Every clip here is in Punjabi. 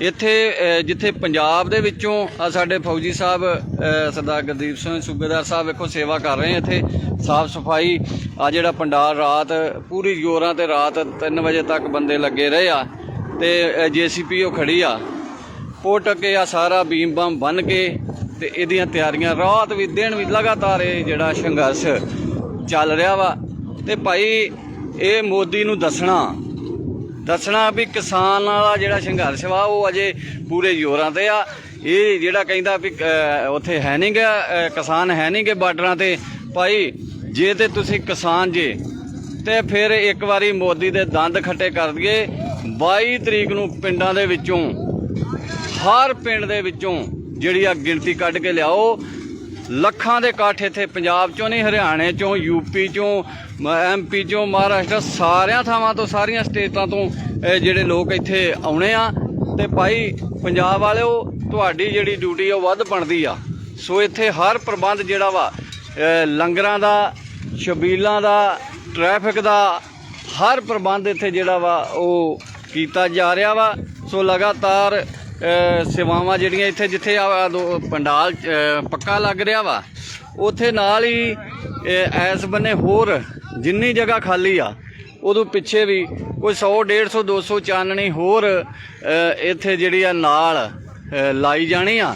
ਇੱਥੇ ਜਿੱਥੇ ਪੰਜਾਬ ਦੇ ਵਿੱਚੋਂ ਆ ਸਾਡੇ ਫੌਜੀ ਸਾਹਿਬ ਸਰਦਾਰ ਗੁਰਦੀਪ ਸਿੰਘ ਸੂਬੇਦਾਰ ਸਾਹਿਬ ਵੇਖੋ ਸੇਵਾ ਕਰ ਰਹੇ ਇੱਥੇ, ਸਾਫ਼ ਸਫ਼ਾਈ, ਆ ਜਿਹੜਾ ਪੰਡਾਲ ਰਾਤ, ਪੂਰੀ ਜੋਰਾਂ ਤੇ ਰਾਤ 3 ਵਜੇ ਤੱਕ ਬੰਦੇ ਲੱਗੇ ਰਹੇ ਆ, ਤੇ ਜੀਸੀਪੀ ਉਹ ਖੜੀ ਆ। ਪੁੱਟ ਕੇ ਆ ਸਾਰਾ ਬੀਮ ਬੰਮ ਬੰਨ ਕੇ, ਤੇ ਇਹਦੀਆਂ ਤਿਆਰੀਆਂ, ਰਾਤ ਵੀ ਦਿਨ ਵੀ ਲਗਾਤਾਰ ਇਹ ਜਿਹੜਾ ਸੰਘਰਸ਼ ਚੱਲ ਰਿਹਾ ਵਾ। ਤੇ ਭਾਈ, ਇਹ ਮੋਦੀ ਨੂੰ ਦੱਸਣਾ ਦੱਸਣਾ ਵੀ ਕਿਸਾਨ ਵਾਲਾ ਜਿਹੜਾ ਸੰਘਰਸ਼ ਵਾ, ਉਹ ਅਜੇ ਪੂਰੇ ਜ਼ੋਰਾਂ ਤੇ ਆ। ਇਹ ਜਿਹੜਾ ਕਹਿੰਦਾ ਵੀ ਉੱਥੇ ਹੈ ਨਹੀਂ ਗਿਆ ਕਿਸਾਨ ਹੈ ਨਹੀਂ ਗੇ ਬਾਰਡਰਾਂ ਤੇ। ਭਾਈ, ਜੇ ਤੇ ਤੁਸੀਂ ਕਿਸਾਨ ਜੇ, ਤੇ ਫਿਰ ਇੱਕ ਵਾਰੀ ਮੋਦੀ ਦੇ ਦੰਦ ਖੱਟੇ ਕਰ ਦਈਏ। 22 ਤਰੀਕ ਨੂੰ ਪਿੰਡਾਂ ਦੇ ਵਿੱਚੋਂ, ਹਰ ਪਿੰਡ ਦੇ ਵਿੱਚੋਂ ਜਿਹੜੀ ਆ ਗਿਣਤੀ ਕੱਢ ਕੇ ਲਿਆਓ। ਲੱਖਾਂ ਦੇ ਇਕੱਠ ਇੱਥੇ ਪੰਜਾਬ ਚੋਂ ਨਹੀਂ, ਹਰਿਆਣੇ ਚੋਂ ਯੂਪੀ ਚੋਂ ਐਮਪੀ ਚੋਂ, ਮਹਾਰਾਸ਼ਟਰ, ਸਾਰਿਆਂ ਥਾਵਾਂ ਤੋਂ, ਸਾਰੀਆਂ ਸਟੇਟਾਂ ਤੋਂ ਜਿਹੜੇ ਲੋਕ ਇੱਥੇ ਆਉਣੇ ਆ। ਤੇ ਭਾਈ, ਪੰਜਾਬ ਵਾਲਿਓ, ਤੁਹਾਡੀ ਜਿਹੜੀ ਡਿਊਟੀ ਉਹ ਵੱਧ ਬਣਦੀ ਆ। ਸੋ ਇੱਥੇ ਹਰ ਪ੍ਰਬੰਧ ਜਿਹੜਾ ਵਾ ਲੰਗਰਾਂ ਦਾ ਸ਼ਬੀਲਾਂ ਦਾ, ਟ੍ਰੈਫਿਕ ਦਾ, ਹਰ ਪ੍ਰਬੰਧ ਇੱਥੇ ਜਿਹੜਾ ਵਾ ਉਹ ਕੀਤਾ ਜਾ ਰਿਹਾ ਵਾ। ਸੋ ਲਗਾਤਾਰ ਸੇਵਾਵਾਂ ਜਿਹੜੀਆਂ ਇੱਥੇ ਜਿੱਥੇ ਆ ਪੰਡਾਲ ਪੱਕਾ ਲੱਗ ਰਿਹਾ ਵਾ ਉਥੇ ਨਾਲ ਹੀ ਅ, ਐਸ ਬੰਨੇ ਹੋਰ ਜਿੰਨੀ ਜਗ੍ਹਾ ਖਾਲੀ ਆ ਉਦੋਂ ਪਿੱਛੇ ਵੀ ਕੋਈ 100 150 200 ਚਾਨਣੀ ਹੋਰ ਇੱਥੇ ਜਿਹੜੀ ਆ ਨਾਲ ਲਾਈ ਜਾਣੀ ਆ।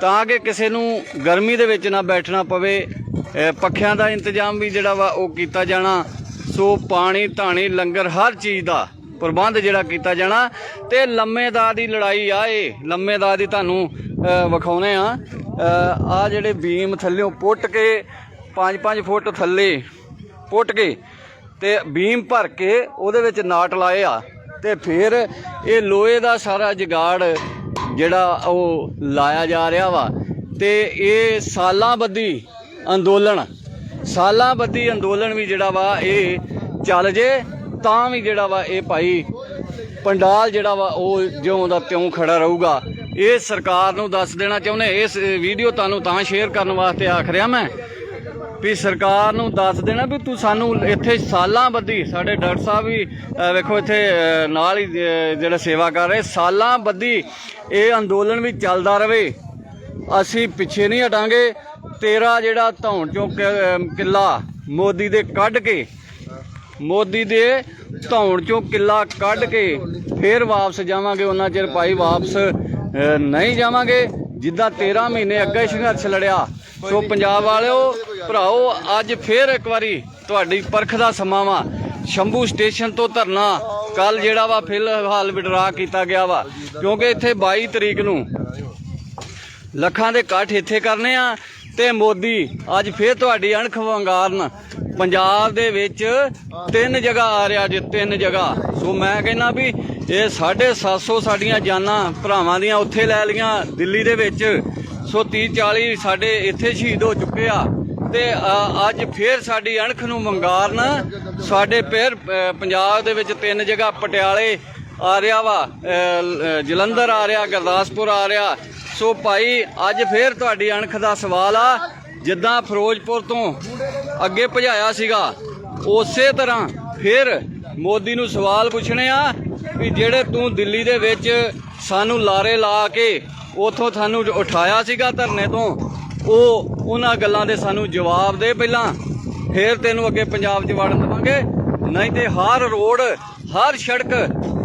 ਤਾਂ ਕਿ ਕਿਸੇ ਨੂੰ ਗਰਮੀ ਦੇ ਵਿੱਚ ਨਾ ਬੈਠਣਾ ਪਵੇ ਪੱਖਿਆਂ ਦਾ ਇੰਤਜ਼ਾਮ ਵੀ ਜਿਹੜਾ ਵਾ ਉਹ ਕੀਤਾ ਜਾਣਾ। ਸੋ ਪਾਣੀ ਧਾਣੀ ਲੰਗਰ ਹਰ ਚੀਜ਼ ਦਾ ਪ੍ਰਬੰਧ ਜਿਹੜਾ ਕੀਤਾ ਜਾਣਾ ਤੇ ਲੰਮੇਦਾਰ ਦੀ ਲੜਾਈ ਆ ਇਹ। ਲੰਮੇਦਾਰ ਦੀ ਤੁਹਾਨੂੰ ਅ, ਵਿਖਾਉਨੇ ਆ। ਆ ਜਿਹੜੇ ਬੀਮ ਥੱਲਿਓਂ ਪੁੱਟ ਕੇ 5-5 ਫੁੱਟ ਥੱਲੇ ਪੁੱਟ ਕੇ ਤੇ ਬੀਮ ਭਰ ਕੇ ਉਹਦੇ ਵਿੱਚ ਨਾਟ ਲਾਏ ਆ ਤੇ ਫਿਰ ਇਹ ਲੋਹੇ ਦਾ ਸਾਰਾ ਜਗਾੜ ਜਿਹੜਾ ਉਹ ਲਾਇਆ ਜਾ ਰਿਹਾ ਵਾ ਤੇ ਇਹ ਸਾਲਾਂ ਬੱਦੀ ਅੰਦੋਲਨ ਸਾਲਾਂ ਬੱਦੀ ਅੰਦੋਲਨ ਵੀ ਜਿਹੜਾ ਵਾ ਇਹ ਚੱਲ ਜੇ ਤਾਂ ਵੀ ਜਿਹੜਾ ਵਾ ਇਹ ਭਾਈ ਪੰਡਾਲ ਜਿਹੜਾ ਵਾ ਉਹ ਜਿਉਂ ਦਾ ਤਿਉਂ ਖੜਾ ਰਹੂਗਾ। ਇਹ ਸਰਕਾਰ ਨੂੰ ਦੱਸ ਦੇਣਾ ਚਾਹੁੰਦੇ, ਇਸ ਵੀਡੀਓ ਤੁਹਾਨੂੰ ਤਾਂ ਸ਼ੇਅਰ ਕਰਨ ਵਾਸਤੇ ਆਖ ਰਿਹਾ ਮੈਂ। ਵੀ ਸਰਕਾਰ ਨੂੰ ਦੱਸ ਦੇਣਾ ਵੀ ਤੂੰ ਸਾਨੂੰ ਇੱਥੇ ਸਾਲਾਂ ਬੱਧੀ, ਸਾਡੇ ਡਾਕਟਰ ਸਾਹਿਬ ਵੀ ਵੇਖੋ ਇੱਥੇ ਨਾਲ ਹੀ ਜਿਹੜਾ ਸੇਵਾ ਕਰ ਰਹੇ, ਸਾਲਾਂ ਬੱਧੀ ਇਹ ਅੰਦੋਲਨ ਵੀ ਚੱਲਦਾ ਰਵੇ। ਅਸੀਂ ਪਿੱਛੇ ਨਹੀਂ ਹਟਾਂਗੇ। ਤੇਰਾ ਜਿਹੜਾ ਧੌਣ ਚੋਂ ਕਿ- ਕਿੱਲਾ ਮੋਦੀ ਦੇ ਕੱਢ ਕੇ ਮੋਦੀ ਦੇ ਧੌਣ ਚੋਂ ਕਿੱਲਾ ਕੱਢ ਕੇ ਫੇਰ ਵਾਪਸ ਜਾਵਾਂਗੇ, ਉਹਨਾਂ ਚਿਰ ਭਾਈ ਵਾਪਸ ਨਹੀਂ ਜਾਵਾਂਗੇ। ਜਿੱਦਾਂ 13 ਮਹੀਨੇ ਅੱਗੇ ਸੰਘਰਸ਼ ਲੜਿਆ, ਸੋ ਪੰਜਾਬ ਵਾਲਿਓ, ਭਰਾਓ, ਅੱਜ ਫੇਰ ਇੱਕ ਵਾਰੀ ਤੁਹਾਡੀ ਪਰਖ ਦਾ ਸਮਾਂ ਵਾ। ਸ਼ੰਭੂ ਸਟੇਸ਼ਨ ਤੋਂ ਧਰਨਾ ਕੱਲ ਜਿਹੜਾ ਵਾ, ਫਿਲਹਾਲ ਵਿਡਰਾ ਕੀਤਾ ਗਿਆ ਵਾ। ਕਿਉਂਕਿ ਇੱਥੇ 22 ਤਰੀਕ ਨੂੰ ਲੱਖਾਂ ਦੇ ਇਕੱਠ ਇੱਥੇ ਕਰਨੇ ਆ, ਤੇ ਮੋਦੀ ਅੱਜ ਫੇਰ ਤੁਹਾਡੀ ਅਣਖ ਵੰਗਾਰਨ ਪੰਜਾਬ ਦੇ ਵਿੱਚ ਤਿੰਨ ਜਗ੍ਹਾ ਆ ਰਿਹਾ ਜੇ ਤਿੰਨ ਜਗ੍ਹਾ। ਸੋ ਮੈਂ ਕਹਿੰਦਾ ਵੀ ਇਹ 750 ਸਾਡੀਆਂ ਜਾਨਾਂ ਭਰਾਵਾਂ ਦੀਆਂ ਉੱਥੇ ਲੈ ਲੀਆਂ ਦਿੱਲੀ ਦੇ ਵਿੱਚ। ਸੋ 30 40 ਸਾਡੇ ਇੱਥੇ ਸ਼ਹੀਦ ਹੋ ਚੁੱਕੇ ਆ। ਤੇ ਅੱਜ ਫੇਰ ਸਾਡੀ ਅਣਖ ਨੂੰ ਮੰਗਾਰਨ ਸਾਡੇ ਫੇਰ ਪੰਜਾਬ ਦੇ ਵਿੱਚ ਤਿੰਨ ਜਗ੍ਹਾ ਪਟਿਆਲੇ ਆ ਰਿਹਾ ਵਾ ਜਲੰਧਰ ਆ ਰਿਹਾ, ਗੁਰਦਾਸਪੁਰ ਆ ਰਿਹਾ। ਸੋ ਭਾਈ, ਅੱਜ ਫੇਰ ਤੁਹਾਡੀ ਅਣਖ ਦਾ ਸਵਾਲ ਆ। ਜਿੱਦਾਂ ਫਿਰੋਜ਼ਪੁਰ ਤੋਂ ਅੱਗੇ ਭਜਾਇਆ ਸੀਗਾ, ਉਸੇ ਤਰ੍ਹਾਂ ਫਿਰ ਮੋਦੀ ਨੂੰ ਸਵਾਲ ਪੁੱਛਣੇ ਆ ਵੀ ਜਿਹੜੇ ਤੂੰ ਦਿੱਲੀ ਦੇ ਵਿੱਚ ਸਾਨੂੰ ਲਾਰੇ ਲਾ ਕੇ ਉਥੋਂ ਸਾਨੂੰ ਉਠਾਇਆ ਸੀਗਾ ਧਰਨੇ ਤੋਂ, ਉਹ ਉਹਨਾਂ ਗੱਲਾਂ ਦੇ ਸਾਨੂੰ ਜਵਾਬ ਦੇ ਪਹਿਲਾਂ, ਫਿਰ ਤੈਨੂੰ ਅੱਗੇ ਪੰਜਾਬ 'ਚ ਵੜਨ ਦੇਵਾਂਗੇ, ਨਹੀਂ ਤੇ ਹਰ ਰੋਡ, ਹਰ ਸੜਕ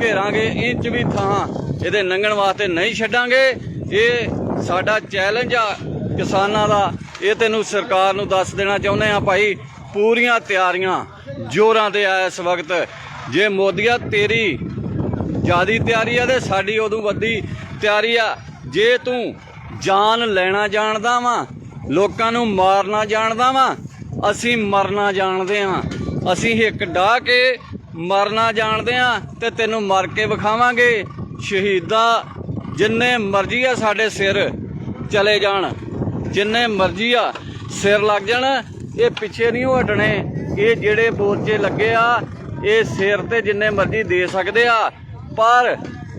ਘੇਰਾਂਗੇ, ਇੰਚ ਵੀ ਥਾਂ ਇਹਦੇ ਲੰਘਣ ਵਾਸਤੇ ਨਹੀਂ ਛੱਡਾਂਗੇ। ਇਹ ਸਾਡਾ ਚੈਲੰਜ ਆ ਕਿਸਾਨਾਂ ਦਾ ਇਹ ਤੈਨੂੰ ਸਰਕਾਰ ਨੂੰ ਦੱਸ ਦੇਣਾ ਚਾਹੁੰਦੇ ਆ ਭਾਈ, ਪੂਰੀਆਂ ਤਿਆਰੀਆਂ ਜੋਰਾਂ ਤੇ ਆ ਇਸ ਵਕਤ। ਜੇ ਮੋਦੀਆ, ਤੇਰੀ ਜਿਆਦੀ ਤਿਆਰੀ ਆ ਤੇ ਸਾਡੀ ਉਦੋਂ ਵੱਡੀ ਤਿਆਰੀ ਆ। ਜੇ ਤੂੰ ਜਾਨ ਲੈਣਾ ਜਾਣਦਾ ਵਾਂ, ਲੋਕਾਂ ਨੂੰ ਮਾਰਨਾ ਜਾਣਦਾ ਵਾਂ, ਅਸੀਂ ਮਰਨਾ ਜਾਣਦੇ ਆ ਅਸੀਂ ਇੱਕ ਡਾਹ ਕੇ ਮਰਨਾ ਜਾਣਦੇ ਆ ਤੇ ਤੈਨੂੰ ਮਰ ਕੇ ਵਿਖਾਵਾਂਗੇ। ਸ਼ਹੀਦਾਂ ਜਿੰਨੇ ਮਰਜ਼ੀ ਆ ਸਾਡੇ ਸਿਰ ਚਲੇ ਜਾਣ। ਜਿੰਨੇ ਮਰਜ਼ੀ ਆ, ਸਿਰ ਲੱਗ ਜਾਣ, ਇਹ ਪਿੱਛੇ ਨਹੀਂ ਹਟਣੇ। ਇਹ ਜਿਹੜੇ ਬੋਰਚੇ ਲੱਗੇ ਆ, ਇਹ ਸਿਰ ਤੇ ਜਿੰਨੇ ਮਰਜ਼ੀ ਦੇ ਸਕਦੇ ਆ। ਪਰ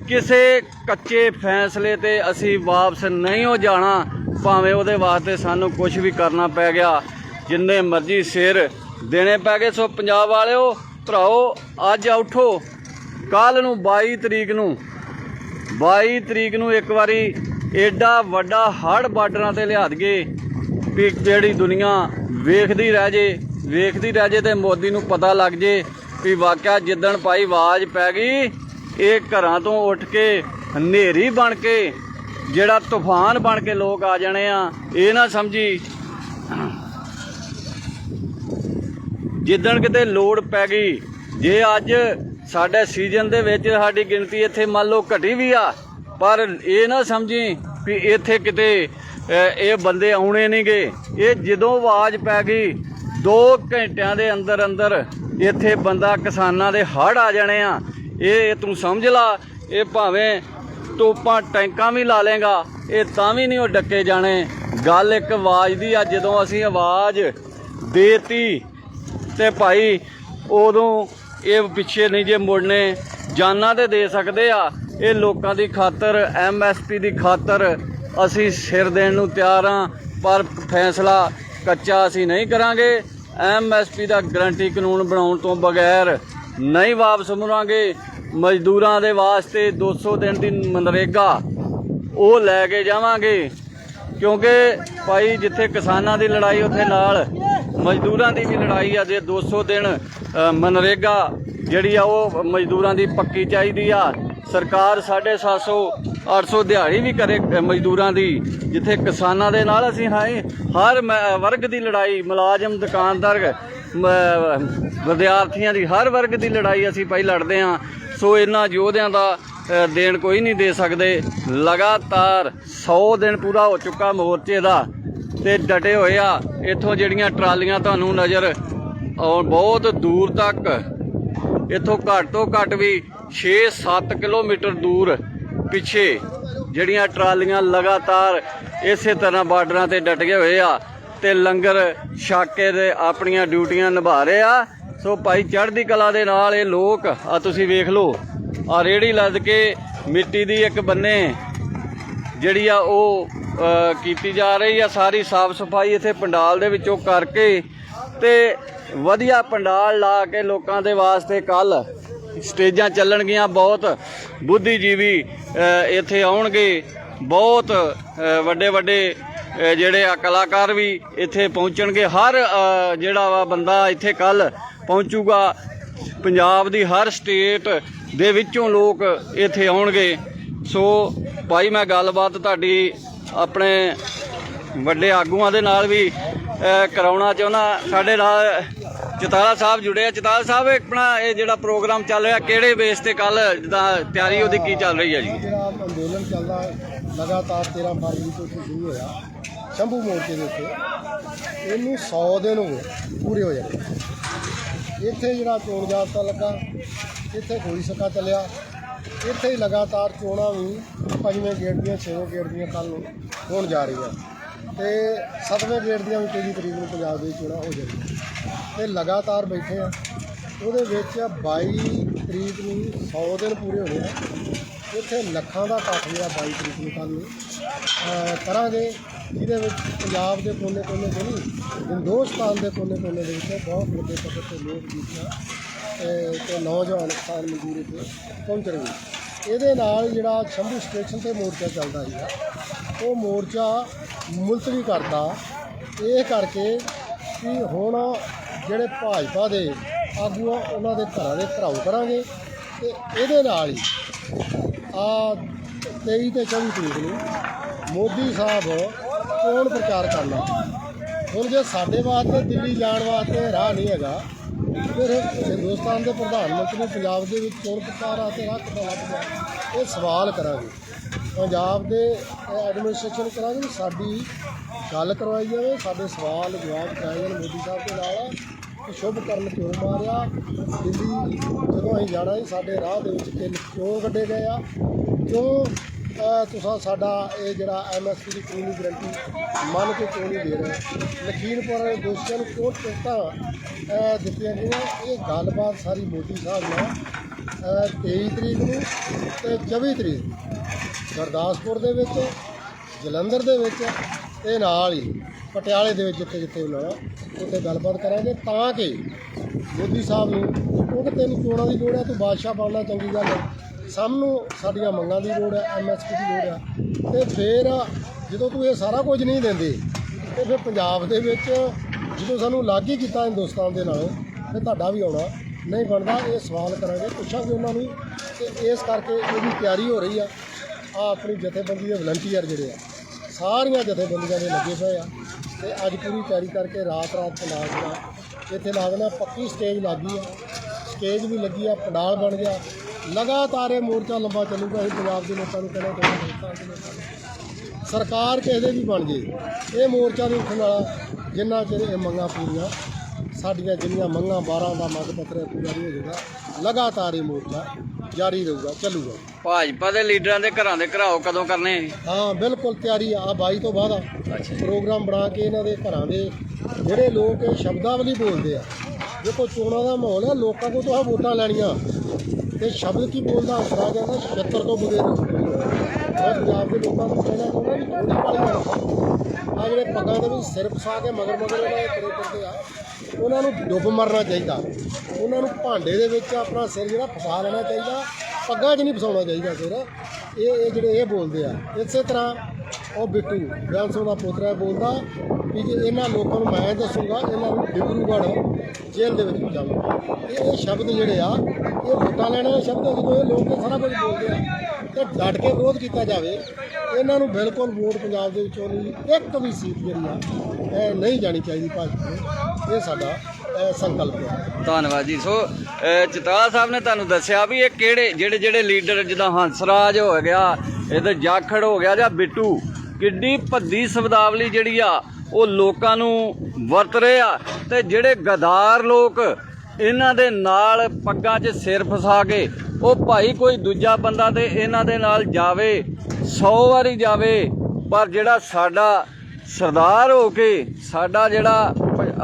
ਕਿਸੇ ਕੱਚੇ ਫੈਸਲੇ ਤੇ ਅਸੀਂ ਵਾਪਸ ਨਹੀਂ ਹੋ ਜਾਣਾ, ਭਾਵੇਂ ਉਹਦੇ ਵਾਸਤੇ ਸਾਨੂੰ ਕੁਝ ਵੀ ਕਰਨਾ ਪੈ ਗਿਆ। ਜਿੰਨੇ ਮਰਜ਼ੀ ਸਿਰ ਦੇਣੇ ਪੈ ਗਏ। ਸੋ ਪੰਜਾਬ ਵਾਲਿਓ, ਭਰਾਓ, ਅੱਜ ਉਠੋ ਕੱਲ ਨੂੰ 22 ਤਰੀਕ ਨੂੰ 22 ਤਰੀਕ ਨੂੰ ਇੱਕ ਵਾਰੀ ਏਡਾ ਵੱਡਾ ਹੜ ਬਾਰਡਰਾਂ ਤੇ ਲਿਆ ਦਈਏ ਵੀ ਜਿਹੜੀ ਦੁਨੀਆ ਵੇਖਦੀ ਰਹਿ ਜੇ, ਵੇਖਦੀ ਰਹਿ ਜੇ ਤੇ ਮੋਦੀ ਨੂੰ ਪਤਾ ਲੱਗ ਜੇ ਵੀ ਵਾਕਿਆ ਜਿੱਦਣ ਪਾਈ ਆਵਾਜ਼ ਪੈ ਗਈ, ਇਹ ਘਰਾਂ ਤੋਂ ਉੱਠ ਕੇ ਹਨੇਰੀ ਬਣ ਕੇ, ਜਿਹੜਾ ਤੂਫਾਨ ਬਣ ਕੇ ਲੋਕ ਆ ਜਾਣੇ ਆ, ਇਹ ਨਾ ਸਮਝੀ। ਜਿੱਦਣ ਕਿਤੇ ਲੋੜ ਪੈ ਗਈ, ਜੇ ਅੱਜ ਸਾਡੇ ਸੀਜ਼ਨ ਦੇ ਵਿੱਚ ਸਾਡੀ ਗਿਣਤੀ ਇੱਥੇ ਮੰਨ ਲਓ ਘਟੀ ਵੀ ਆ ਪਰ ਇਹ ਨਾ ਸਮਝੀ ਵੀ ਇੱਥੇ ਕਿਤੇ ਇਹ ਬੰਦੇ ਆਉਣੇ ਨਹੀਂਗੇ। ਇਹ ਜਦੋਂ ਆਵਾਜ਼ ਪੈ ਗਈ 2 ਘੰਟਿਆਂ ਦੇ ਅੰਦਰ ਅੰਦਰ ਇੱਥੇ ਬੰਦਾ ਕਿਸਾਨਾਂ ਦੇ ਹੜ ਆ ਜਾਣੇ ਆ। ਇਹ ਤੂੰ ਸਮਝ ਲਾ, ਇਹ ਭਾਵੇਂ ਤੋਪਾਂ ਟੈਂਕਾਂ ਵੀ ਲਾ ਲੇਗਾ ਇਹ ਤਾਂ ਵੀ ਨਹੀਂ ਉਹ ਡੱਕੇ ਜਾਣੇ। ਗੱਲ ਇੱਕ ਆਵਾਜ਼ ਦੀ ਆ, ਜਦੋਂ ਅਸੀਂ ਆਵਾਜ਼ ਦੇਤੀ ਤੇ ਭਾਈ ਉਦੋਂ ਇਹ ਪਿੱਛੇ ਨਹੀਂ ਜੇ ਮੁੜਨੇ, ਜਾਨਾਂ ਤੇ ਦੇ ਸਕਦੇ ਆ। ਇਹ ਲੋਕਾਂ ਦੀ ਖਾਤਰ ਐਮਐਸਪੀ ਦੀ ਖਾਤਰ ਅਸੀਂ ਸਿਰ ਦੇਣ ਨੂੰ ਤਿਆਰ ਹਾਂ, ਪਰ ਫੈਸਲਾ ਕੱਚਾ ਅਸੀਂ ਨਹੀਂ ਕਰਾਂਗੇ। ਐਮਐਸਪੀ ਦਾ ਗਰੰਟੀ ਕਾਨੂੰਨ ਬਣਾਉਣ ਤੋਂ ਬਗੈਰ ਨਹੀਂ ਵਾਪਸ ਮੁੜਾਂਗੇ। ਮਜ਼ਦੂਰਾਂ ਦੇ ਵਾਸਤੇ 200 ਦਿਨ ਦੀ ਮਨਰੇਗਾ ਉਹ ਲੈ ਕੇ ਜਾਵਾਂਗੇ। ਕਿਉਂਕਿ ਭਾਈ, ਜਿੱਥੇ ਕਿਸਾਨਾਂ ਦੀ ਲੜਾਈ, ਉੱਥੇ ਨਾਲ ਮਜ਼ਦੂਰਾਂ ਦੀ ਵੀ ਲੜਾਈ ਆ, ਜੇ 200 ਦਿਨ ਮਨਰੇਗਾ ਜਿਹੜੀ ਆ, ਉਹ ਮਜ਼ਦੂਰਾਂ ਦੀ ਪੱਕੀ ਚਾਹੀਦੀ ਆ। ਸਰਕਾਰ 750 800 ਦਿਹਾੜੀ ਵੀ ਕਰੇ ਮਜ਼ਦੂਰਾਂ ਦੀ, ਜਿੱਥੇ ਕਿਸਾਨਾਂ ਦੇ ਨਾਲ ਅਸੀਂ ਹਾਂ ਹਰ ਮ- ਵਰਗ ਦੀ ਲੜਾਈ, ਮੁਲਾਜ਼ਮ, ਦੁਕਾਨਦਾਰ ਵਿਦਿਆਰਥੀਆਂ ਦੀ, ਹਰ ਵਰਗ ਦੀ ਲੜਾਈ ਅਸੀਂ ਭਾਈ ਲੜਦੇ ਹਾਂ। ਸੋ ਇਹਨਾਂ ਯੋਧਿਆਂ ਦਾ ਦੇਣ ਕੋਈ ਨਹੀਂ ਦੇ ਸਕਦੇ। ਲਗਾਤਾਰ 100 ਦਿਨ ਪੂਰਾ ਹੋ ਚੁੱਕਾ ਮੋਰਚੇ ਦਾ, ਤੇ ਡਟੇ ਹੋਏ ਆ। ਇੱਥੋਂ ਜਿਹੜੀਆਂ ਟਰਾਲੀਆਂ ਤੁਹਾਨੂੰ ਨਜ਼ਰ ਔਰ ਬਹੁਤ ਦੂਰ ਤੱਕ, ਇੱਥੋਂ ਘੱਟ ਤੋਂ ਘੱਟ ਵੀ 6-7 ਕਿਲੋਮੀਟਰ ਦੂਰ ਪਿੱਛੇ ਜਿਹੜੀਆਂ ਟਰਾਲੀਆਂ ਲਗਾਤਾਰ ਇਸੇ ਤਰ੍ਹਾਂ ਬਾਰਡਰਾਂ ਤੇ ਡਟ ਗਏ ਹੋਏ ਆ ਤੇ ਲੰਗਰ ਛਾਕੇ ਦੇ ਆਪਣੀਆਂ ਡਿਊਟੀਆਂ ਨਿਭਾ ਰਹੇ ਆ। ਸੋ ਭਾਈ ਚੜ੍ਹਦੀ ਕਲਾ ਦੇ ਨਾਲ ਇਹ ਲੋਕ, ਆ ਤੁਸੀਂ ਵੇਖ ਲਓ, ਆ ਰੇੜੀ ਲੱਦ ਕੇ ਮਿੱਟੀ ਦੀ ਇੱਕ ਬੰਨੇ ਜਿਹੜੀ ਆ ਉਹ ਕੀਤੀ ਜਾ ਰਹੀ ਆ। ਸਾਰੀ ਸਾਫ਼ ਸਫ਼ਾਈ ਇੱਥੇ ਪੰਡਾਲ ਦੇ ਵਿੱਚੋਂ ਕਰਕੇ ਤੇ ਵਧੀਆ ਪੰਡਾਲ ਲਾ ਕੇ ਲੋਕਾਂ ਦੇ ਵਾਸਤੇ ਕੱਲ ਸਟੇਜਾਂ ਚੱਲਣਗੀਆਂ ਬਹੁਤ, ਬੁੱਧੀਜੀਵੀ ਇੱਥੇ ਆਉਣਗੇ। ਬਹੁਤ ਵੱਡੇ ਵੱਡੇ ਜਿਹੜੇ ਆ ਕਲਾਕਾਰ ਵੀ ਇੱਥੇ ਪਹੁੰਚਣਗੇ। ਹਰ ਜਿਹੜਾ ਵਾ ਬੰਦਾ ਇੱਥੇ ਕੱਲ ਪਹੁੰਚੂਗਾ, ਪੰਜਾਬ ਦੀ ਹਰ ਸਟੇਟ ਦੇ ਵਿੱਚੋਂ ਲੋਕ ਇੱਥੇ ਆਉਣਗੇ। ਸੋ ਭਾਈ, ਮੈਂ ਗੱਲਬਾਤ ਤੁਹਾਡੀ ਆਪਣੇ ਵੱਡੇ ਆਗੂਆਂ ਦੇ ਨਾਲ ਵੀ ਕਰਾਉਣਾ ਚਾਹੁੰਦਾ। ਸਾਡੇ ਨਾਲ ਚਤਾਲਾ ਸਾਹਿਬ ਜੁੜੇ ਆ। ਚਤਾਲਾ ਸਾਹਿਬ ਇਹ ਆਪਣਾ ਇਹ ਜਿਹੜਾ ਪ੍ਰੋਗਰਾਮ ਚੱਲ ਰਿਹਾ, ਕਿਹੜੇ ਬੇਸ ਤੇ ਕੱਲ ਜਿੱਦਾਂ ਤਿਆਰੀ ਉਹਦੀ ਕੀ ਚੱਲ ਰਹੀ ਹੈ ਜੀ? ਜਿਹੜਾ ਅੰਦੋਲਨ ਚੱਲਦਾ ਲਗਾਤਾਰ 13 ਫਰਵਰੀ ਤੋਂ ਸ਼ੁਰੂ ਹੋਇਆ। ਸ਼ੰਭੂ ਮੋਰਚੇ ਦੇ ਉੱਤੇ। ਇਹਨੂੰ 100 ਦਿਨ ਹੋ ਗਏ, ਪੂਰੇ ਹੋ ਜਾਣੇ ਇੱਥੇ ਜਿਹੜਾ ਚੋਣ ਜਾਬਤਾ ਲੱਗਾ, ਇੱਥੇ ਕੋਈ ਸਕਾ ਚੱਲਿਆ। ਇੱਥੇ ਹੀ ਲਗਾਤਾਰ ਚੋਣਾਂ ਵੀ ਪੰਜਵੇਂ ਗੇੜ ਦੀਆਂ, ਛੇਵੇਂ ਗੇੜ ਦੀਆਂ ਕੱਲ ਨੂੰ ਹੋਣ ਜਾ ਰਹੀਆਂ। ਤੇ ਸੱਤਵੇਂ ਗੇੜ ਦੀਆਂ ਵੀ 23 ਤਰੀਕ ਨੂੰ ਪੰਜਾਬ ਦੇ ਚੋਣਾਂ ਹੋ ਜਾਣਗੀਆਂ। ਤੇ ਲਗਾਤਾਰ ਬੈਠੇ ਆ। ਉਹਦੇ ਵਿੱਚ 22 ਤਰੀਕ ਨੂੰ 100 ਦਿਨ ਪੂਰੇ ਹੋਣੇ ਆ। ਇੱਥੇ ਲੱਖਾਂ ਦਾ ਇਕੱਠ ਜਿਹੜਾ 22 ਤਰੀਕ ਨੂੰ ਕੱਲ੍ਹ ਕਰਾਂਗੇ ਜਿਹਦੇ ਵਿੱਚ ਪੰਜਾਬ ਦੇ ਕੋਨੇ ਕੋਨੇ ਦੇ ਨਹੀਂ, ਹਿੰਦੁਸਤਾਨ ਦੇ ਕੋਨੇ ਕੋਨੇ ਦੇ ਵਿੱਚ ਬਹੁਤ ਵੱਡੇ ਪੱਧਰ ਤੇ ਲੋਕ ਜੀਤੀਆਂ ਤੇ ਨੌਜਵਾਨ ਕਿਸਾਨ ਮਜ਼ਦੂਰ ਇੱਥੇ ਪਹੁੰਚਣਗੇ ਇਹਦੇ ਨਾਲ ਜਿਹੜਾ ਸ਼ੰਭੂ ਸਟੇਸ਼ਨ ਤੇ ਮੋਰਚਾ ਚੱਲਦਾ ਸੀਗਾ, ਉਹ ਮੋਰਚਾ ਮੁਲਤਵੀ ਕਰਤਾ। ਇਹ ਕਰਕੇ ਕਿ ਹੁਣ ਜਿਹੜੇ ਭਾਜਪਾ ਦੇ ਆਗੂ ਆ, ਉਹਨਾਂ ਦੇ ਘਰਾਂ ਦੇ ਘਰਾਓ ਕਰਾਂਗੇ ਤੇ ਇਹਦੇ ਨਾਲ ਹੀ ਆ 23 ਤੇ 24 ਤਰੀਕ ਨੂੰ ਮੋਦੀ ਸਾਹਿਬ ਚੋਣ ਪ੍ਰਚਾਰ ਕਰਨਾ। ਹੁਣ ਜੇ ਸਾਡੇ ਵਾਸਤੇ, ਦਿੱਲੀ ਜਾਣ ਵਾਸਤੇ ਰਾਹ ਨਹੀਂ ਹੈਗਾ, ਫਿਰ ਹਿੰਦੁਸਤਾਨ ਦੇ ਪ੍ਰਧਾਨ ਮੰਤਰੀ ਪੰਜਾਬ ਦੇ ਵਿੱਚ ਚੋਣ ਪ੍ਰਚਾਰ ਆਤੇ ਰਾਹ ਕਿੱਦਾਂ ਲੱਭ ਇਹ ਸਵਾਲ ਕਰਾਂਗੇ। ਪੰਜਾਬ ਦੇ ਐਡਮਿਨਿਸਟ੍ਰੇਸ਼ਨ ਕਰਾਂਗੇ ਸਾਡੀ ਗੱਲ ਕਰਵਾਈ ਜਾਵੇ, ਸਾਡੇ ਸਵਾਲ ਜਵਾਬ ਕਰਾਏ ਜਾਣ ਮੋਦੀ ਸਾਹਿਬ ਦੇ ਨਾਲ। ਕਿ ਸ਼ੁਭ ਕਰਨ ਕਿਉਂ ਮਾਰਿਆ? ਦਿੱਲੀ ਜਦੋਂ ਅਸੀਂ ਜਾਣਾ ਸੀ ਸਾਡੇ ਰਾਹ ਦੇ ਵਿੱਚ ਤਿੰਨ ਕਿਉਂ ਕੱਢੇ ਗਏ ਆ? ਕਿਉਂ ਅਹ, ਤੁਸੀਂ ਸਾਡਾ ਇਹ ਜਿਹੜਾ ਐਮਐਸਪੀ ਦੀ ਕਾਨੂੰਨੀ ਗਰੰਟੀ ਮੰਨ ਕੇ ਕਿਉਂ ਨਹੀਂ ਦੇ ਰਹੇ? ਲਖੀਮਪੁਰ ਦੇ ਦੋਸ਼ੀਆਂ ਨੂੰ ਕਿਉਂ ਟਿਕਟਾਂ ਦਿੱਤੀਆਂ ਗਈਆਂ? ਇਹ ਗੱਲਬਾਤ ਸਾਰੀ ਮੋਦੀ ਸਾਹਿਬ ਨਾਲ ਅਹ, 23 ਤਰੀਕ ਨੂੰ ਤੇ 24 ਤਰੀਕ ਗੁਰਦਾਸਪੁਰ ਦੇ ਵਿੱਚ ਜਲੰਧਰ ਦੇ ਵਿੱਚ ਤੇ ਨਾਲ ਹੀ ਪਟਿਆਲੇ ਦੇ ਵਿੱਚ ਜਿੱਥੇ ਜਿੱਥੇ ਬੁਲਾਉਣਾ ਉੱਥੇ ਗੱਲਬਾਤ ਕਰਾਂਗੇ ਤਾਂ ਕਿ ਮੋਦੀ ਸਾਹਿਬ ਨੂੰ ਕਿਉਂਕਿ ਤੈਨੂੰ ਚੋਣਾਂ ਦੀ ਲੋੜ ਹੈ ਤੂੰ ਬਾਦਸ਼ਾਹ ਬਣਨਾ ਚੰਗੀ ਗੱਲ ਹੈ। ਸਾਨੂੰ ਸਾਡੀਆਂ ਮੰਗਾਂ ਦੀ ਲੋੜ ਹੈ ਐਮਐਸਪੀ ਦੀ ਲੋੜ ਹੈ। ਤੇ ਫਿਰ ਜਦੋਂ ਤੂੰ ਇਹ ਸਾਰਾ ਕੁਝ ਨਹੀਂ ਦਿੰਦੇ, ਤੇ ਫਿਰ ਪੰਜਾਬ ਦੇ ਵਿੱਚ ਜਦੋਂ ਸਾਨੂੰ ਲੱਗ ਹੀ ਕੀਤਾ ਹਿੰਦੁਸਤਾਨ ਦੇ ਨਾਲ ਤੇ ਤੁਹਾਡਾ ਵੀ ਆਉਣਾ ਨਹੀਂ ਬਣਦਾ। ਇਹ ਸਵਾਲ ਕਰਾਂਗੇ, ਪੁੱਛਾਂਗੇ ਉਹਨਾਂ ਨੂੰ ਤੇ ਇਸ ਕਰਕੇ ਇਹਦੀ ਤਿਆਰੀ ਹੋ ਰਹੀ ਆ। ਆ ਆਪਣੀ ਜਥੇਬੰਦੀ ਦੇ ਵਲੰਟੀਅਰ ਜਿਹੜੇ ਆ, ਸਾਰੀਆਂ ਜਥੇਬੰਦੀਆਂ ਦੇ ਲੱਗੇ ਪਏ ਆ। ਤੇ ਅੱਜ ਪੂਰੀ ਤਿਆਰੀ ਕਰਕੇ ਰਾਤ ਰਾਤ ਪੰਡਾਲ ਜਿਹੜਾ ਇੱਥੇ ਲਾ ਦੇਣਾ, ਪੱਕੀ ਸਟੇਜ ਲੱਗੀ ਆ ਸਟੇਜ ਵੀ ਲੱਗੀ ਆ, ਪੰਡਾਲ ਬਣ ਗਿਆ। ਲਗਾਤਾਰ ਇਹ ਮੋਰਚਾ ਲੰਬਾ ਚੱਲੂਗਾ ਅਸੀਂ ਪੰਜਾਬ ਦੇ ਲੋਕਾਂ ਨੂੰ ਕਹਿੰਦੇ ਸਰਕਾਰ ਕਿਸੇ ਦੇ ਵੀ ਬਣ ਜੇ। ਇਹ ਮੋਰਚਾ ਨਹੀਂ ਉੱਠਣ ਵਾਲਾ, ਜਿੰਨਾ ਚਿਰ ਇਹ ਮੰਗਾਂ ਪੂਰੀਆਂ, ਸਾਡੀਆਂ ਜਿੰਨੀਆਂ ਮੰਗਾਂ 12 ਦਾ ਮੰਗ ਪੱਤਰ ਪੂਰਾ ਨਹੀਂ ਹੋ ਜਾਏਗਾ। ਲਗਾਤਾਰ ਇਹ ਮੋਰਚਾ। ਜਾਰੀ ਰਹੂਗਾ ਚੱਲੂਗਾ। ਭਾਜਪਾ ਦੇ ਲੀਡਰਾਂ ਦੇ ਘਰਾਂ ਦੇ ਘਰਾਓ ਕਦੋਂ ਕਰਨੇ ਹਾਂ ਬਿਲਕੁਲ ਤਿਆਰੀ ਆ 22 ਤੋਂ ਬਾਅਦ ਆ। ਪ੍ਰੋਗਰਾਮ ਬਣਾ ਕੇ ਇਹਨਾਂ ਦੇ ਘਰਾਂ ਦੇ ਜਿਹੜੇ ਲੋਕ ਇਹ ਸ਼ਬਦਾਵਲੀ ਬੋਲਦੇ ਆ। ਦੇਖੋ ਚੋਣਾਂ ਦਾ ਮਾਹੌਲ ਹੈ ਲੋਕਾਂ ਕੋਲ ਤਾਂ ਵੋਟਾਂ ਲੈਣੀਆਂ। ਤੇ ਸ਼ਬਦ ਕੀ ਬੋਲਦਾ? ਅਸਰਾ ਜਾਂਦਾ ਛੱਤਰ ਤੋਂ ਬਗੈਰ ਮੈਂ ਪੰਜਾਬ ਦੇ ਲੋਕਾਂ ਨੂੰ ਕਹਿਣਾ ਚਾਹੁੰਦਾ ਵੀ ਥੋੜੀ ਪਾਲੀ ਆ। ਜਿਹੜੇ ਪੱਗਾਂ ਦੇ ਵਿੱਚ ਸਿਰ ਫਸਾ ਕੇ ਮਗਰ ਮਗਰ ਉਹਨਾਂ ਦੇ ਤੁਰੇ ਫਿਰਦੇ ਆ ਉਹਨਾਂ ਨੂੰ ਡੁੱਬ ਮਰਨਾ ਚਾਹੀਦਾ। ਉਹਨਾਂ ਨੂੰ ਭਾਂਡੇ ਦੇ ਵਿੱਚ ਆਪਣਾ ਸਿਰ ਜਿਹੜਾ ਫਸਾ ਲੈਣਾ ਚਾਹੀਦਾ। ਪੱਗਾਂ 'ਚ ਨਹੀਂ ਫਸਾਉਣਾ ਚਾਹੀਦਾ ਸਿਰ। ਇਹ ਇਹ ਜਿਹੜੇ ਇਹ ਬੋਲਦੇ ਆ। ਇਸੇ ਤਰ੍ਹਾਂ ਉਹ ਬਿੱਟੂ ਬਿਆਨ ਸਿੰਘ ਦਾ ਪੋਤਰਾ ਬੋਲਦਾ ਵੀ ਜੇ ਇਹਨਾਂ ਲੋਕਾਂ ਨੂੰ ਮੈਂ ਦੱਸੂਗਾ ਇਹਨਾਂ ਨੂੰ ਡਿਬਰੂਗੜ੍ਹ ਜੇਲ੍ਹ ਦੇ ਵਿੱਚ ਪਹੁੰਚਾਊਗਾ ਇਹ ਇਹ ਸ਼ਬਦ ਜਿਹੜੇ ਆ ਇਹ ਵੋਟਾਂ ਲੈਣ ਵਾਲੇ ਸ਼ਬਦ ਆ, ਜਦੋਂ ਇਹ ਲੋਕ ਇਹ ਸਾਰਾ ਕੁਝ ਬੋਲਦੇ ਆ ਤੇ ਡਟ ਕੇ ਵਿਰੋਧ ਕੀਤਾ ਜਾਵੇ ਇਹਨਾਂ ਨੂੰ ਬਿਲਕੁਲ ਵੋਟ ਪੰਜਾਬ ਦੇ ਵਿੱਚੋਂ ਨਹੀਂ, ਇੱਕ ਵੀ ਸੀਟ ਜਿਹੜੀ ਆ, ਇਹ ਨਹੀਂ ਜਾਣੀ ਚਾਹੀਦੀ ਭਾਜਪਾ ਨੂੰ। ਇਹ ਸਾਡਾ ਸੰਕਲਪ ਹੈ ਧੰਨਵਾਦ ਜੀ। ਸੋ ਅਹ ਸਾਹਿਬ ਨੇ ਤੁਹਾਨੂੰ ਦੱਸਿਆ ਵੀ ਇਹ ਕਿਹੜੇ, ਜਿਹੜੇ ਜਿਹੜੇ ਲੀਡਰ ਜਿੱਦਾਂ ਹੰਸਰਾਜ ਹੋ ਗਿਆ, ਇਹਦੇ ਜਾਖੜ ਹੋ ਗਿਆ ਜਾਂ ਬਿੱਟੂ, ਕਿੱਡੀ ਭੱਦੀ ਸ਼ਬਦਾਵਲੀ ਜਿਹੜੀ ਆ, ਉਹ ਲੋਕਾਂ ਨੂੰ ਵਰਤ ਰਹੇ ਆ ਤੇ ਜਿਹੜੇ ਗਦਾਰ ਲੋਕ ਇਹਨਾਂ ਦੇ ਨਾਲ ਪੱਗਾਂ 'ਚ ਸਿਰ ਫਸਾ ਕੇ ਉਹ ਭਾਈ ਕੋਈ ਦੂਜਾ ਬੰਦਾ ਤੇ ਇਹਨਾਂ ਦੇ ਨਾਲ ਜਾਵੇ 100 ਵਾਰੀ ਜਾਵੇ, ਪਰ ਜਿਹੜਾ ਸਾਡਾ ਸਰਦਾਰ ਹੋ ਕੇ, ਸਾਡਾ ਜਿਹੜਾ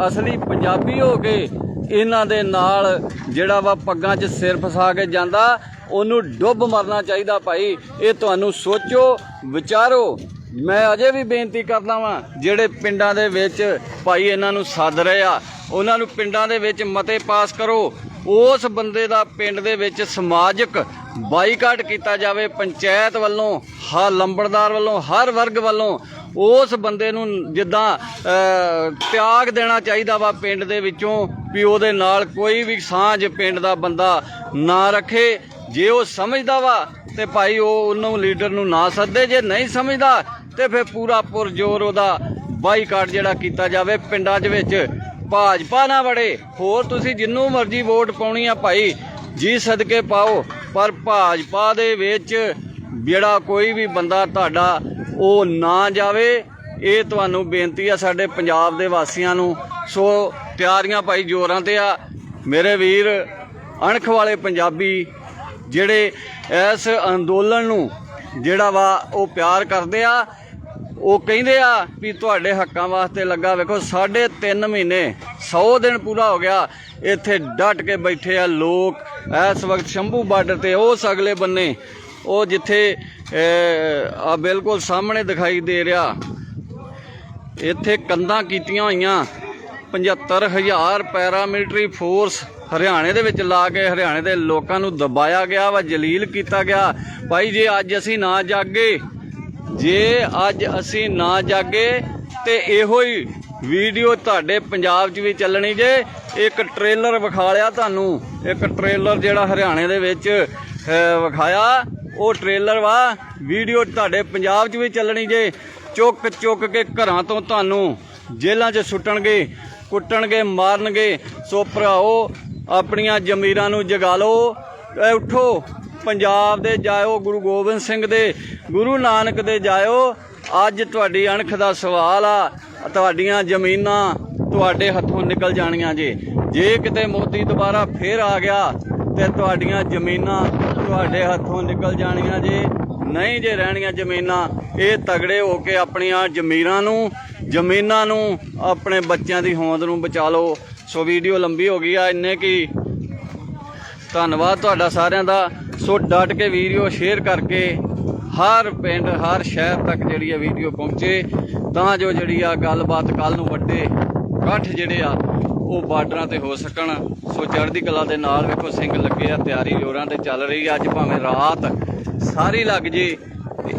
ਅਸਲੀ ਪੰਜਾਬੀ ਹੋ ਕੇ ਇਹਨਾਂ ਦੇ ਨਾਲ ਜਿਹੜਾ ਵਾ ਪੱਗਾਂ 'ਚ ਸਿਰ ਫਸਾ ਕੇ ਜਾਂਦਾ, ਉਹਨੂੰ ਡੁੱਬ ਮਰਨਾ ਚਾਹੀਦਾ ਭਾਈ। ਇਹ ਤੁਹਾਨੂੰ ਸੋਚੋ, ਵਿਚਾਰੋ। ਮੈਂ ਅਜੇ ਵੀ ਬੇਨਤੀ ਕਰਦਾ ਵਾਂ, ਜਿਹੜੇ ਪਿੰਡਾਂ ਦੇ ਵਿੱਚ ਭਾਈ ਇਹਨਾਂ ਨੂੰ ਸੱਦ ਰਹੇ ਆ, ਉਹਨਾਂ ਨੂੰ ਪਿੰਡਾਂ ਦੇ ਵਿੱਚ ਮਤੇ ਪਾਸ ਕਰੋ। ਉਸ ਬੰਦੇ ਦਾ ਪਿੰਡ ਦੇ ਵਿੱਚ ਸਮਾਜਿਕ ਬਾਈਕਾਟ ਕੀਤਾ ਜਾਵੇ, ਪੰਚਾਇਤ ਵੱਲੋਂ ਹਰ ਲੰਬੜਦਾਰ ਵੱਲੋਂ, ਹਰ ਵਰਗ ਵੱਲੋਂ ਉਸ ਬੰਦੇ ਨੂੰ ਜਿੱਦਾਂ ਤਿਆਗ ਦੇਣਾ ਚਾਹੀਦਾ ਵਾ ਪਿੰਡ ਦੇ ਵਿੱਚੋਂ ਵੀ ਉਹਦੇ ਨਾਲ ਕੋਈ ਵੀ ਸਾਂਝ ਪਿੰਡ ਦਾ ਬੰਦਾ ਨਾ ਰੱਖੇ। ਜੇ ਉਹ ਸਮਝਦਾ ਵਾ ਤੇ ਭਾਈ ਉਹ ਉਹਨੂੰ ਲੀਡਰ ਨੂੰ ਨਾ ਸੱਦੇ, ਜੇ ਨਹੀਂ ਸਮਝਦਾ ਤੇ ਫਿਰ ਪੂਰਾ ਪੁਰਜੋਰ ਉਹਦਾ ਬਾਈਕਾਟ ਜਿਹੜਾ ਕੀਤਾ ਜਾਵੇ ਪਿੰਡਾਂ ਦੇ ਵਿੱਚ। ਭਾਜਪਾ ਨਾ ਵੜੇ। ਹੋਰ ਤੁਸੀਂ ਜਿੰਨੂੰ ਮਰਜ਼ੀ ਵੋਟ ਪਾਉਣੀ ਆ ਭਾਈ, ਜੀ ਸਦਕੇ ਪਾਓ। ਪਰ ਭਾਜਪਾ ਦੇ ਵਿੱਚ ਜਿਹੜਾ ਕੋਈ ਵੀ ਬੰਦਾ ਤੁਹਾਡਾ, ਉਹ ਨਾ ਜਾਵੇ। ਇਹ ਤੁਹਾਨੂੰ ਬੇਨਤੀ ਆ ਸਾਡੇ ਪੰਜਾਬ ਦੇ ਵਾਸੀਆਂ ਨੂੰ। ਸੋ ਤਿਆਰੀਆਂ ਭਾਈ ਜੋਰਾਂ ਤੇ ਆ। ਮੇਰੇ ਵੀਰ, ਅਣਖ ਵਾਲੇ ਪੰਜਾਬੀ, ਜਿਹੜੇ ਇਸ ਅੰਦੋਲਨ ਨੂੰ ਜਿਹੜਾ ਵਾ ਉਹ ਪਿਆਰ ਕਰਦੇ ਆ। ਉਹ ਕਹਿੰਦੇ ਆ ਵੀ ਤੁਹਾਡੇ ਹੱਕਾਂ ਵਾਸਤੇ ਲੱਗਾ, ਵੇਖੋ, ਸਾਢੇ ਤਿੰਨ ਮਹੀਨੇ 100 ਦਿਨ ਪੂਰਾ ਹੋ ਗਿਆ, ਇੱਥੇ ਡਟ ਕੇ ਬੈਠੇ ਆ ਲੋਕ। ਇਸ ਵਕਤ ਸ਼ੰਭੂ ਬਾਰਡਰ ਤੇ ਉਸ ਅਗਲੇ ਬੰਨੇ, ਉਹ ਜਿੱਥੇ ਆ ਬਿਲਕੁਲ ਸਾਹਮਣੇ ਦਿਖਾਈ ਦੇ ਰਿਹਾ। ਇੱਥੇ ਕੰਧਾਂ ਕੀਤੀਆਂ ਹੋਈਆਂ 75000 ਪੈਰਾਮਿਲਟਰੀ ਫੋਰਸ ਹਰਿਆਣੇ ਦੇ ਵਿੱਚ ਲਾ ਕੇ ਹਰਿਆਣੇ ਦੇ ਲੋਕਾਂ ਨੂੰ ਦਬਾਇਆ ਗਿਆ ਵਾ, ਜਲੀਲ ਕੀਤਾ ਗਿਆ। ਭਾਈ ਜੇ, ਅੱਜ ਅਸੀਂ ਨਾ ਜਾਗੇ। ਜੇ ਅੱਜ ਅਸੀਂ ਨਾ ਜਾਗੇ ਤੇ ਇਹੋ ਹੀ ਵੀਡੀਓ ਤੁਹਾਡੇ ਪੰਜਾਬ 'ਚ ਵੀ ਚੱਲਣੀ ਜੇ। ਇੱਕ ਟ੍ਰੇਲਰ ਵਿਖਾ ਲਿਆ ਤੁਹਾਨੂੰ। ਇੱਕ ਟ੍ਰੇਲਰ ਜਿਹੜਾ ਹਰਿਆਣੇ ਦੇ ਵਿੱਚ ਵਿਖਾਇਆ। ਉਹ ਟ੍ਰੇਲਰ ਵਾ, ਵੀਡੀਓ ਤੁਹਾਡੇ ਪੰਜਾਬ 'ਚ ਵੀ ਚੱਲਣੀ ਜੇ। ਚੁੱਕ ਚੁੱਕ ਕੇ ਘਰਾਂ ਤੋਂ ਤੁਹਾਨੂੰ ਜੇਲ੍ਹਾਂ 'ਚ ਸੁੱਟਣਗੇ, ਕੁੱਟਣਗੇ, ਮਾਰਨਗੇ। ਸੋ ਭਰਾਓ, ਆਪਣੀਆਂ ਜ਼ਮੀਰਾਂ ਨੂੰ ਜਗਾ ਲਓ। ਉਠੋ। ਪੰਜਾਬ ਦੇ ਜਾਇਓ, ਗੁਰੂ ਗੋਬਿੰਦ ਸਿੰਘ ਦੇ, ਗੁਰੂ ਨਾਨਕ ਦੇ ਜਾਇਓ। ਅੱਜ ਤੁਹਾਡੀ ਅਣਖ ਦਾ ਸਵਾਲ ਆ, ਤੁਹਾਡੀਆਂ ਜ਼ਮੀਨਾਂ ਤੁਹਾਡੇ ਹੱਥੋਂ ਨਿਕਲ ਜਾਣੀਆਂ ਜੇ। ਜੇ ਕਿਤੇ ਮੋਦੀ ਦੁਬਾਰਾ ਫੇਰ ਆ ਗਿਆ ਤੇ ਤੁਹਾਡੀਆਂ ਜ਼ਮੀਨਾਂ ਤੁਹਾਡੇ ਹੱਥੋਂ ਨਿਕਲ ਜਾਣੀਆਂ ਜੇ। ਨਹੀਂ ਜੇ ਰਹਿਣੀਆਂ ਜ਼ਮੀਨਾਂ, ਇਹ ਤਗੜੇ ਹੋ ਕੇ ਆਪਣੀਆਂ ਜ਼ਮੀਰਾਂ ਨੂੰ, ਜ਼ਮੀਨਾਂ ਨੂੰ ਆਪਣੇ ਬੱਚਿਆਂ ਦੀ ਹੋਂਦ ਨੂੰ ਬਚਾ ਲਓ। ਸੋ ਵੀਡੀਓ ਲੰਬੀ ਹੋ ਗਈ ਆ, ਇੰਨੇ ਕੀ ਧੰਨਵਾਦ ਤੁਹਾਡਾ ਸਾਰਿਆਂ ਦਾ। ਸੋ ਡਟ ਕੇ ਵੀਡੀਓ ਸ਼ੇਅਰ ਕਰਕੇ ਹਰ ਪਿੰਡ, ਹਰ ਸ਼ਹਿਰ ਤੱਕ ਜਿਹੜੀ ਆ ਵੀਡੀਓ ਪਹੁੰਚੇ। ਤਾਂ ਜੋ ਜਿਹੜੀ ਆ ਗੱਲਬਾਤ ਕੱਲ ਨੂੰ ਵੱਡੇ ਇਕੱਠ ਜਿਹੜੇ ਆ, ਉਹ ਬਾਰਡਰਾਂ ਤੇ ਹੋ ਸਕਣ। ਸੋ ਚੜ੍ਹਦੀ ਕਲਾ ਦੇ ਨਾਲ ਵੇਖੋ ਸਿੰਘ ਲੱਗੇ ਆ, ਤਿਆਰੀ ਜੋਰਾਂ ਤੇ ਚੱਲ ਰਹੀ ਆ। ਅੱਜ ਭਾਵੇਂ ਰਾਤ ਸਾਰੀ ਲੱਗ ਜੇ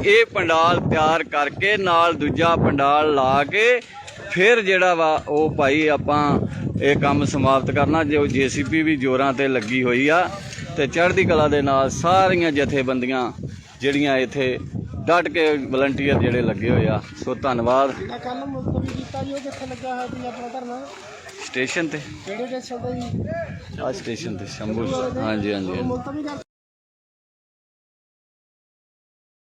ਇਹ ਪੰਡਾਲ ਤਿਆਰ ਕਰਕੇ ਨਾਲ ਦੂਜਾ ਪੰਡਾਲ ਲਾ ਕੇ ਫਿਰ ਜਿਹੜਾ ਵਾ ਉਹ ਭਾਈ ਆਪਾਂ ਇਹ ਕੰਮ ਸਮਾਪਤ ਕਰਨਾ। ਜੋ ਜੀਸੀਪੀ ਵੀ ਜੋਰਾਂ ਤੇ ਲੱਗੀ ਹੋਈ ਆ। ਤੇ ਚੜ੍ਹਦੀ ਕਲਾ ਦੇ ਨਾਲ ਸਾਰੀਆਂ ਜਥੇਬੰਦੀਆਂ ਜਿਹੜੀਆਂ ਇੱਥੇ ਡਟ ਕੇ ਵਲੰਟੀਅਰ ਜਿਹੜੇ ਲੱਗੇ ਹੋਏ ਆ। ਸੋ ਧੰਨਵਾਦ। ਜਿਹੜਾ ਕੱਲ ਮੁਲਤਵੀ ਕੀਤਾ ਜੀ ਉਹ ਕਿੱਥੇ ਲੱਗਾ ਹੈ ਜੀ ਆਪਣਾ ਧਰਨਾ। ਸਟੇਸ਼ਨ ਤੇ? ਕਿਹੜੇ ਸਟੇਸ਼ਨ ਤੇ ਜੀ? ਆ ਸਟੇਸ਼ਨ ਤੇ ਸ਼ੰਭੂ ਹਾਂਜੀ ਹਾਂਜੀ